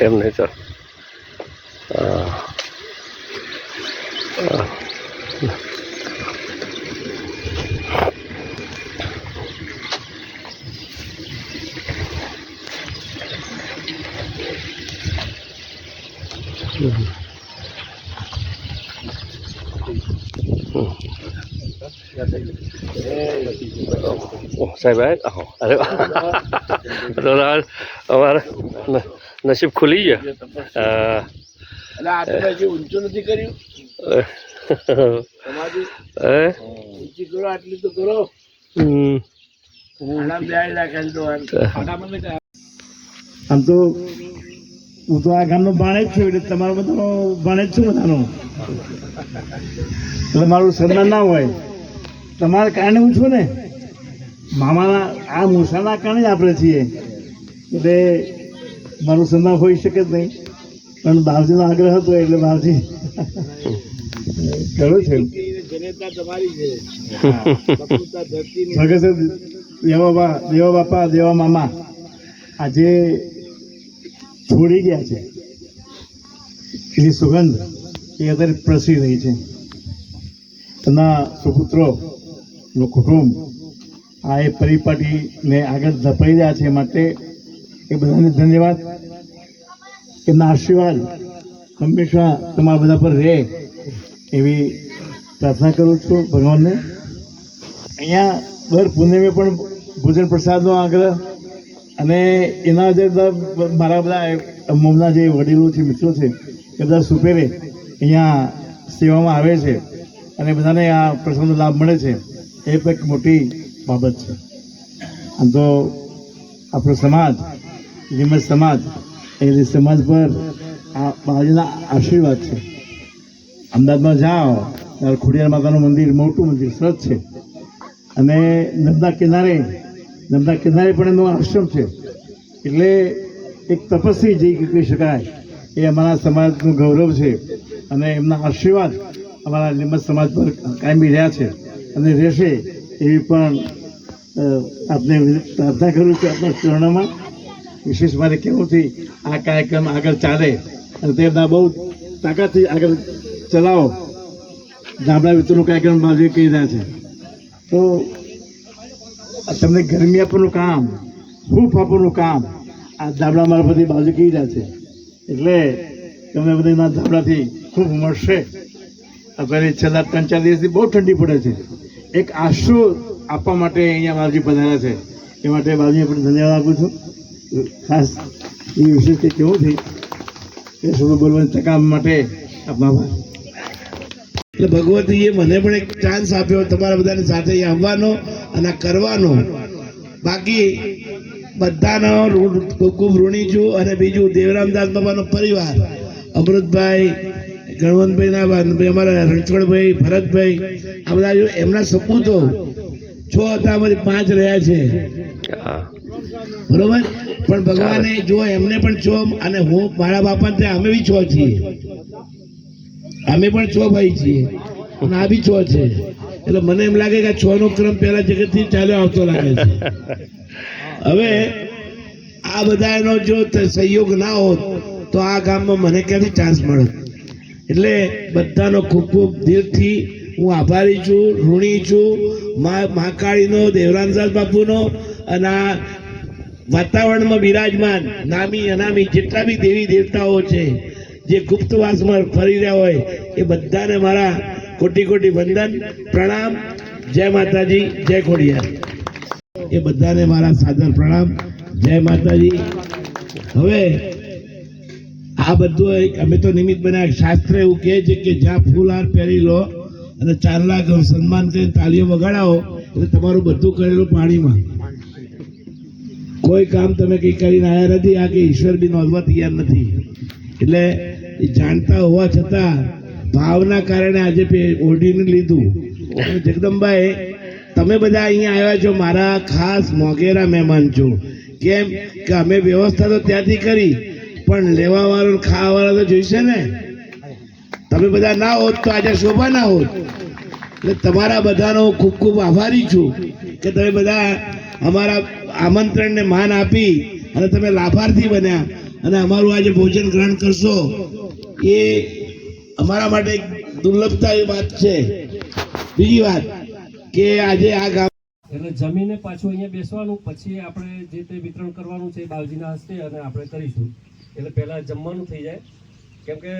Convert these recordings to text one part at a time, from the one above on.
એમ નહીં ચાલ હા. હા. ઓહ, સાહેબ આયા? આહો. તો અમારે નસીબ ખુલી ગયા. હા. ઊંચું નથી કર્યું? આટલી તો કરો. આમ. આમ તો હું તો આ ગામનો ભાણે જ છું એટલે તમારો બધાનો ભાણે જ છું બધાનો. એટલે મારું સન્માન ના હોય. તમારા કારણે હું છું ને? મામાના આ મૂસાના કારણે જ આપણે છીએ. એટલે મારું સન્માન હોઈ શકે જ નહીં. પણ બાવજીનો આગ્રહ હતો એટલે બાવજી કરો છે. દેવા બાપા દેવા બાપા દેવા મામા આજે છોડી ગયા છે. એની સુગંધ એ અત્યારે પ્રસરી રહી છે. એના સુપુત્રો નું કુટુંબ આ એ પરિપાટીને આગળ ધપાઈ રહ્યા છે માટે એ બધાને ધન્યવાદ. એમના આશીર્વાદ હંમેશા તમારા બધા પર રહે એવી પ્રાર્થના કરું છું ભગવાનને. અહીંયા દર પૂનમે પણ ભોજન પ્રસાદનો આગ્રહ અને એના જે બધા મારા બધા મમના જે વડીલો છે, મિત્રો છે, એ બધા સુપેરે અહીંયા સેવામાં આવે છે અને બધાને આ પ્રસંગનો લાભ મળે છે. એ પણ એક મોટી બાબત છે. આમ તો આપણો સમાજ નિમજ સમાજ, એ સમાજ પર આ બાજુના આશીર્વાદ છે. અમદાવાદમાં જાઓ, ત્યારે ખોડિયાર માતાનું મંદિર, મોટું મંદિર, સરસ છે. અને નર્મદા કિનારે નર્મદા કિનારે પણ એનો આશ્રમ છે. એટલે એક તપસ્વી જે કહી શકાય, એ અમારા સમાજનું ગૌરવ છે. અને એમના આશીર્વાદ અમારા નિમત સમાજ પર કાયમી રહ્યા છે. અને રહેશે. એવી પણ આપને પ્રાર્થના કરું છું આપણા ચરણોમાં. વિશેષ મારે કેવુંથી આ કાર્યક્રમ આગળ ચાલે અને તેમના બહુ તાકાતથી આગળ ચલાવો. ગામડા વિતરણનો કાર્યક્રમ બાજુ કહી રહ્યા છે. તો તમને ગરમી આપવાનું કામ હૂફ આપવાનું કામ, આ ધાબળા મારફતે બાજુ કહી રહ્યા છે. એટલે તમને બધાના ધાબળાથી ખૂબ મળશે. અત્યારે છેલ્લા ત્રણ ચાર દિવસથી બહુ ઠંડી પડે છે. એક આશરો આપવા માટે અહીંયા બાબજી પધાર્યા છે. એ માટે બાજુને પણ ધન્યવાદ આપું છું. ખાસ એ કંઈ કેવું થઈ એ શબ્દો બોલવાની તક માટે આપનો આભાર. એટલે ભગવતીએ મને પણ એક ચાન્સ આપ્યો તમારા બધાની સાથે અહીં આવવાનો અને કરવાનો. બાકી બધાનો ખૂબ ખૂબ ઋણી છું અને બીજું દેવરામદાસ બાબાનો પરિવાર, અમૃતભાઈ ગણવંતભાઈના બા- અમારા રણછોડભાઈ ભરતભાઈ આ બધા એમના સપૂતો છ હતા અમારી પાંચ રહ્યા છે. બરોબર? પણ ભગવાને જો એમને પણ છો અને હું મારા બાપા ત્યાં અમે બી છો છીએ. અમે પણ છો ભાઈ છીએ. અને આ બી છો છે. એટલે મને એમ લાગે કે છ નો ક્રમ પહેલા જગતથી ચાલ્યો આવતો લાગે છે. હવે આ બધાનો જો સહયોગ ના હોત તો આ ગામમાં મને ક્યાંથી ચાન્સ મળત એટલે બધાનો ખૂબ ખૂબ દિલથી હું આભારી છું, ઋણી છું. મા, મહાકાળીનો દેવરામદાસ બાપુનો અને આ વાતાવરણમાં બિરાજમાન, નામી, અનામી જેટલા બી દેવી દેવતાઓ છે, જે ગુપ્તવાસમાં ફરી રહ્યા હોય, એ બધાને મારા કોટી કોટી વંદન, પ્રણામ. જય માતાજી, જય ખોડિયા એ બધાને મારા સાદર પ્રણામ. જય માતાજી. હવે આ બધું અમે તો નિમિત્ત બન્યા. શાસ્ત્ર એવું કહે છે કે જ્યાં ફૂલ હાર પહેરી લો અને ચાર લાખ સન્માન કરીને તાલીઓ વગાડાવો, એટલે તમારું બધું કરેલું પાણીમાં. કોઈ કામ તમે કંઈ કરીને આવ્યા નથી, આ કે ઈશ્વર બી નોંધવા તૈયાર નથી. એટલે એ જાણતા હોવા છતાં ભાવના કારણે આજે ઓઢીને લીધું. જગદંબાએ, તમે બધા અહીંયા આવ્યા છો, મારા ખાસ મોગેરા મહેમાન છો. કેમ? કે અમે વ્યવસ્થા તો ત્યાંથી કરી પણ લેવા વાળો ખાવા વાળો તો જોઈશે ને. તમે બધા ના હોત તો આજે શોભા ના હોત. એટલે તમારા બધાનો ખૂબ ખૂબ આભારી છું કે તમે બધા અમારા આમંત્રણને માન આપી અને તમે લાભાર્થી બન્યા અને અમારું આજે ભોજન ગ્રહણ કરશો. એ અમારા માટે એક દુર્લભતા એ વાત છે. બીજી વાત કે આજે આ ગામ એટલે જમીને પાછું અહીંયા બેસવાનું, પછી આપણે જે તે વિતરણ કરવાનું છે બાવજીના હસ્તે અને આપણે કરીશું. એટલે પહેલાં જમવાનું થઈ જાય. કેમ કે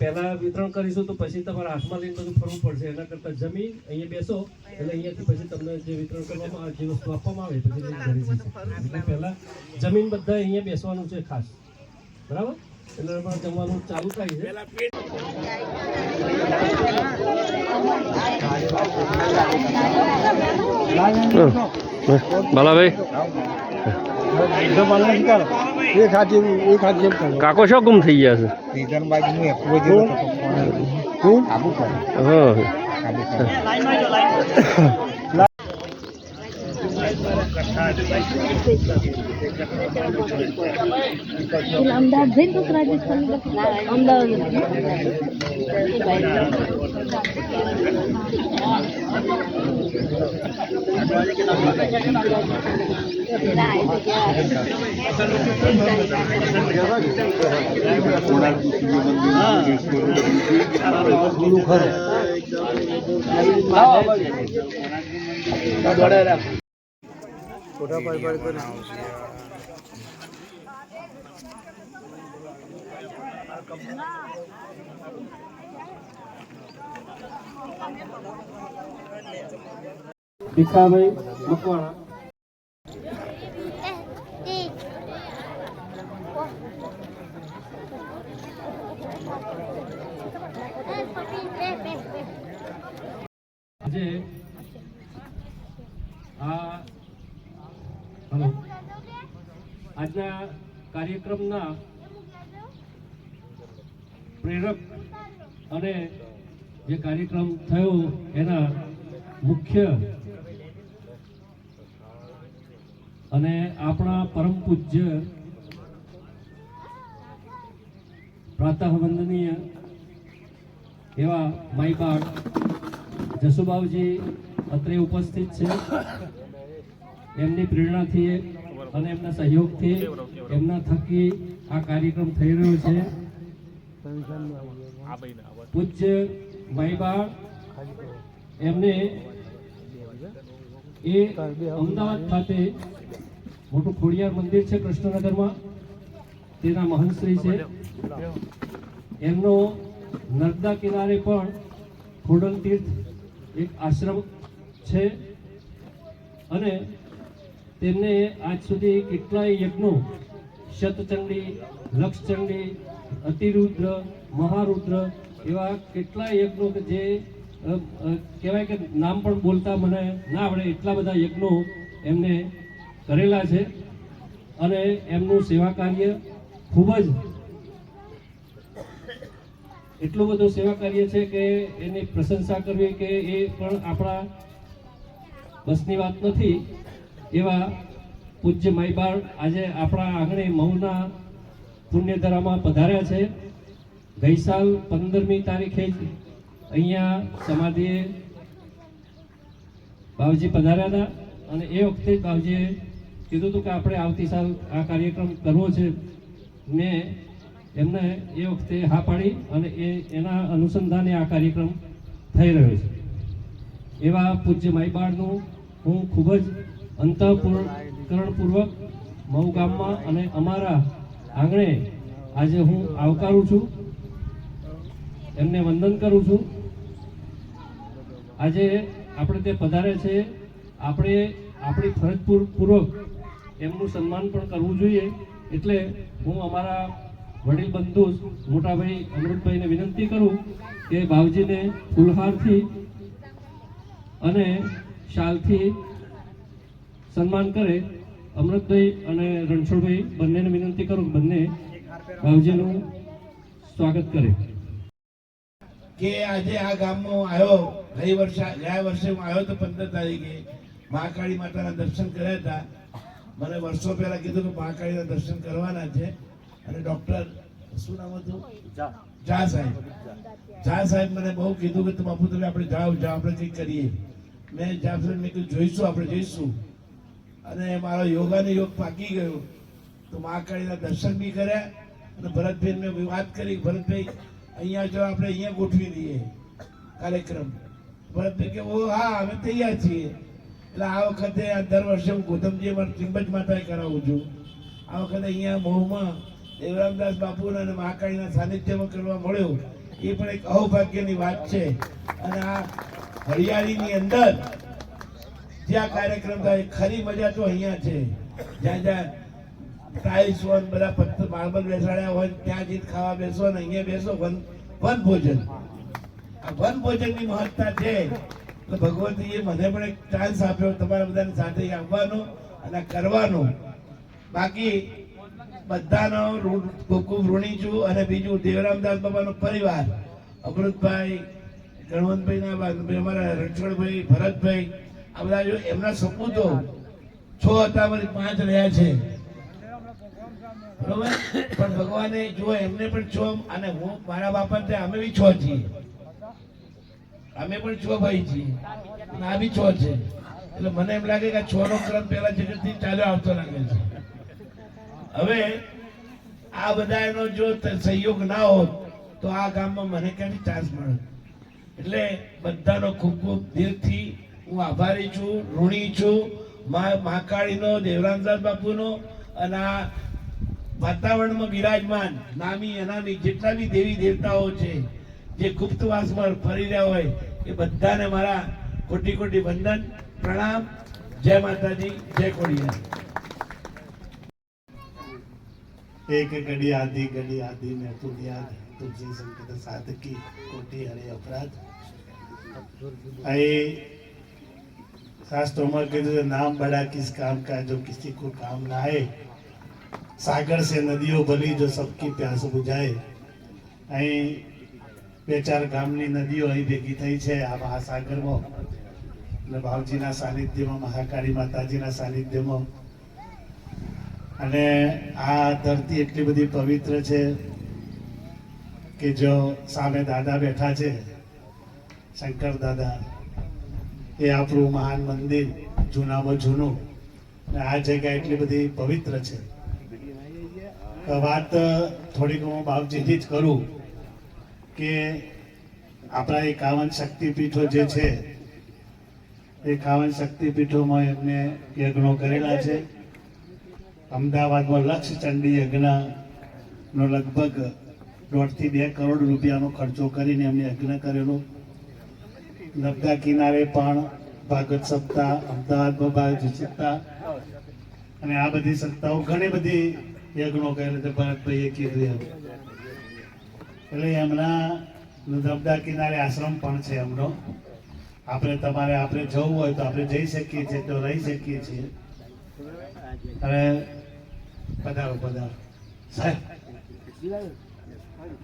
પહેલાં વિતરણ કરીશું તો પછી તમારા હાથમાં લઈને બધું ફરવું પડશે. એના કરતાં જમી અહીંયા બેસો એટલે અહીંયાથી પછી તમને જે વિતરણ કરવામાં આવે જે વસ્તુ આપવામાં આવે પછી લઈને ઘરે જઈ એટલે પહેલાં જમીન બધા અહીંયા બેસવાનું છે ખાસ. બરાબર? એટલે પણ જમવાનું ચાલુ થાય છે. બાલાભાઈ? એક હાથ જેવું એક હાથ જેમ કરો કાકો શું ગુમ થઈ ગયા છે રીઝન બાજુ હું એકલો જ હતો તો કોણ કાબુ કરે હા કાબુ કરે પેલા અમદાવાદ જઈને તો રાજસ્થાન અમદાવાદ એ ભાઈ ભીખાભાઈ મકવાણા આજે આજના કાર્યક્રમના પ્રેરક અને જે કાર્યક્રમ થયો એના મુખ્ય અને આપણા પરમ પૂજ્ય પ્રાતઃ વંદનીય એવા માઈબાગ જસુબાવજી અત્રે ઉપસ્થિત છે. એમની પ્રેરણાથી અને એમના સહયોગથી એમના થકી આ કાર્યક્રમ થઈ રહ્યો છે. પૂજ્ય માઈબા એમને એ અમદાવાદ ખાતે મોટું ખોડિયાર મંદિર છે કૃષ્ણનગરમાં. તેના મહંતશ્રી છે. એમનો નર્મદા કિનારે પણ ખોડલ તીર્થ એક આશ્રમ છે અને તેમને આજ સુધી કેટલાય યજ્ઞો, શતચંડી, લક્ષચંડી, અતિરુદ્ર, મહારુદ્ર એવા કેટલાય યજ્ઞો કે જે કહેવાય કે નામ પણ બોલતા મને ના આવડે એટલા બધા યજ્ઞો એમને કરેલા છે અને એમનું સેવા કાર્ય ખૂબ જ એટલું બધું સેવા કાર્ય છે કે એની પ્રશંસા કરવી કે એ પણ આપણા બસની વાત નથી, એવા પૂજ્ય માઈબાળ આજે આપણા આંગણે મહુના પુણ્યધરામાં પધાર્યા છે. ગઈ સાલ પંદરમી તારીખે જ અહીંયા સમાધિએ બાવજી પધાર્યા હતા અને એ વખતે જ બાવજીએ કીધું હતું કે આપણે આવતી સાલ આ કાર્યક્રમ કરવો છે. મેં એમને એ વખતે હા પાડી અને એ એના અનુસંધાને આ કાર્યક્રમ થઈ રહ્યો છે. એવા પૂજ્ય માઈબાળનું હું ખૂબ જ અંતઃકરણપૂર્વક મઉ ગામમાં અને અમારા આંગણે આજે હું આવકારું છું. એમને વંદન કરું છું. આજે આપણે તે પધારે છે. આપણે આપણી ફરજ પૂર્વક એમનું સન્માન પણ કરવું જોઈએ. એટલે હું અમારા વડીલ બંધુ મોટાભાઈ અમૃતભાઈને વિનંતી કરું કે ભાવજીને ફૂલહારથી અને શાલથી સન્માન કરે. અમૃતભાઈ અને રણછોડભાઈ બંનેને વિનંતી કરું બંને ભાવજીનું સ્વાગત કરે. કે આજે આ ગામમાં આવ્યો ગઈ વર્ષે, ગયા વર્ષે હું આવ્યો તો પંદર તારીખે. મહાકાળી માતાના દર્શન કર્યા હતા. મને વર્ષો પહેલા કીધું કે મહાકાળીના દર્શન કરવાના છે. અને ડોક્ટર શું નામ હતું? ઝા સાહેબ. ઝા સાહેબ મને બહુ કીધું કે બાપુ તમે આપણે જાઓ જાઓ આપણે કંઈક કરીએ. મેં ઝા સાહેબ મેં કીધું જોઈશું આપણે જઈશું. અને મારો યોગાનો યોગ પાકી ગયો. તો મહાકાળીના દર્શન બી કર્યા અને ભરતભાઈ મેં વાત કરી ભરતભાઈ અહીંયા જો આપણે અહીંયા ગોઠવી દઈએ કાર્યક્રમ. ભરતભાઈ કે ઓ હા અમે તૈયાર છીએ. એટલે આ વખતે આ દર વર્ષે હું ગોતમજી અમારા ત્રિંબજ માતાએ કરાવું છું. આ વખતે અહીંયા મહુમાં દેવરામદાસ બાપુના અને મહાકાળીના સાનિધ્યમાં કરવા મળ્યું, એ પણ એક અહોભાગ્યની વાત છે. અને આ હરિયાળીની અંદર જ્યાં કાર્યક્રમ થાય ખરી મજા તો અહીંયા છે. જ્યાં જ્યાં ટાઇલ્સ વન બધા પથ્થર, માર્બલ બેસાડ્યા હોય ત્યાં જીત ખાવા બેસો ને અહીંયા બેસો, વન વન ભોજન. આ વન ભોજનની મહત્તા છે. તો ભગવતીએ મને પણ એક ચાન્સ આપ્યો તમારા બધાની સાથે આવવાનો અને કરવાનો. બાકી બધાનો ખૂબ ખૂબ ઋણી છું અને બીજું દેવરામદાસ બાબાનો પરિવાર, અમૃતભાઈ, ગણવંતભાઈ ના અમારા રણછોડભાઈ, ભરતભાઈ, આ બધા જો એમના સપૂતો છ હતા મારી પાંચ રહ્યા છે. બરોબર? પણ ભગવાને જો એમને પણ છો અને હું, મારા બાપા તે અમે બી છો છીએ. અમે પણ છો ભાઈ છીએ. અને આ બી છો છે. એટલે મને એમ લાગે કે આ છો નો ક્રમ પેલા જગતથી ચાલ્યો આવતો લાગે છે. હવે આ બધાનો જો સહયોગ ના હોત, તો આ ગામમાં મને ક્યાંથી ચાન્સ મળે? એટલે બધાનો ખૂબ ખૂબ દિલથી હું આભારી છું, ઋણી છું. મા, મહાકાળીનો, દેવરામદાસ બાપુનો અને આ વાતાવરણમાં બિરાજમાન, નામી, અનામી જેટલા બી દેવી દેવતાઓ છે, જે ગુપ્તવાસમાં ફરી રહ્યા હોય, એ બધાને મારા કોટી કોટી વંદન, પ્રણામ. જય માતાજી, જય કોળિયા. एक घड़ी आधी घड़ी आधी, मैं तुम याद तुझे संकट साध की कोटी અપરાધ અહીં શાસ્ત્રોમાં કીધું છે નામ બડા કિસ કામ કા જો કિસી કો કામ ના આએ સાગર સે નદીઓ ભરી જો સબકી પ્યાસ બુજાય અહીં બે ચાર ગામની નદીઓ અહીં ભેગી થઈ છે આ મહાસાગરમાં અને ભાવજીના સાનિધ્યમાં મહાકાળી માતાજીના સાનિધ્યમાં અને આ ધરતી એટલી બધી પવિત્ર છે કે જો સામે દાદા બેઠા છે, શંકર દાદા, એ આપણું મહાન મંદિર, જૂનામાં જૂનું અને આ જગ્યા એટલી બધી પવિત્ર છે. વાત થોડીક હું બાપજીથી જ કરું કે આપણા એકાવન શક્તિપીઠો જે છે એકાવન શક્તિપીઠોમાં એમને યજ્ઞો કરેલા છે. અમદાવાદમાં લક્ષ ચંડી યજ્ઞનો લગભગ દોઢથી બે કરોડ રૂપિયાનો ખર્ચો કરીને એમને યજ્ઞ કરેલો. નર્મદા કિનારે પણ ભાગવત સપ્તાહ, અમદાવાદમાં ભાગવત સપ્તાહ અને આ બધી સત્તાઓ ઘણી બધી યજ્ઞો કરેલા છે. ભરતભાઈએ કીધું એમ. એટલે એમના નર્મદા કિનારે આશ્રમ પણ છે એમનો. આપણે તમારે, આપણે જવું હોય તો આપણે જઈ શકીએ છીએ તો રહી શકીએ છીએ. અને પધારો પધારો. સાહેબ,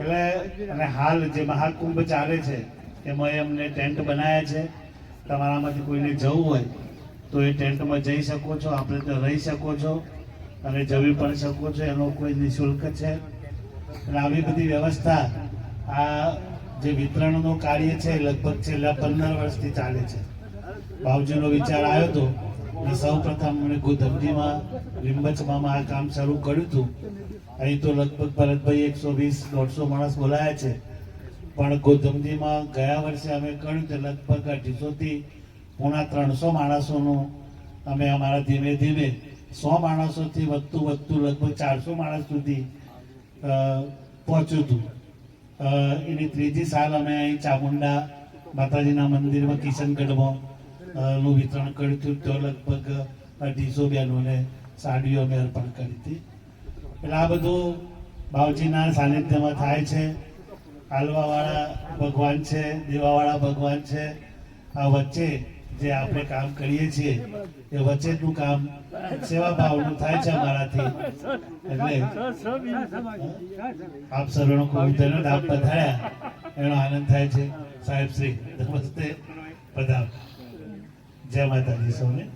એટલે અને હાલ જે મહાકુંભ ચાલે છે, એમાં એમને ટેન્ટ બનાવ્યા છે. તમારામાંથી કોઈને જવું હોય, તો એ ટેન્ટમાં જઈ શકો છો, આપણે તો રહી શકો છો, અને જવી પણ શકો છો, એનો કોઈ નિઃશુલ્ક છે. અને આવી બધી વ્યવસ્થા આ જે વિતરણનું કાર્ય છે લગભગ છેલ્લા પંદર વર્ષથી ચાલે છે. ભાવજીનો વિચાર આવ્યો હતો અને સૌ પ્રથમ મને ગોધમજીમાં લીંબચમાં આ કામ શરૂ કર્યું હતું. અહીં તો લગભગ ભરતભાઈ એકસો વીસ, દોઢસો માણસ બોલાયા છે. પણ ગોધમજીમાં ગયા વર્ષે અમે કર્યું તે લગભગ અઢીસોથી પોણા ત્રણસો માણસોનું અમે અમારા ધીમે ધીમે સો માણસોથી વધતું વધતું લગભગ ચારસો માણસ સુધી પહોંચ્યું હતું. એની ત્રીજી સાલ અમે અહીં ચામુંડા માતાજીના મંદિરમાં કિશનગઢમાં નું વિતરણ કર્યું હતું, તો લગભગ અઢીસો બહેનોને સાડીઓ અમે અર્પણ કરી હતી. એટલે આ બધું બાવજીના સાનિધ્યમાં થાય છે. હાલવાવાળા ભગવાન છે, દેવાવાળા ભગવાન છે. આ વચ્ચે જે આપણે કામ કરીએ છીએ, એ વચ્ચેનું કામ સેવા ભાવનું થાય છે અમારાથી. એટલે આપ સર્વનો ખૂબ ધન્યવાદ. આપ પધાર્યા. એનો આનંદ થાય છે. સાહેબ શ્રી, નમસ્તે. પધાર. જય માતાજી સૌને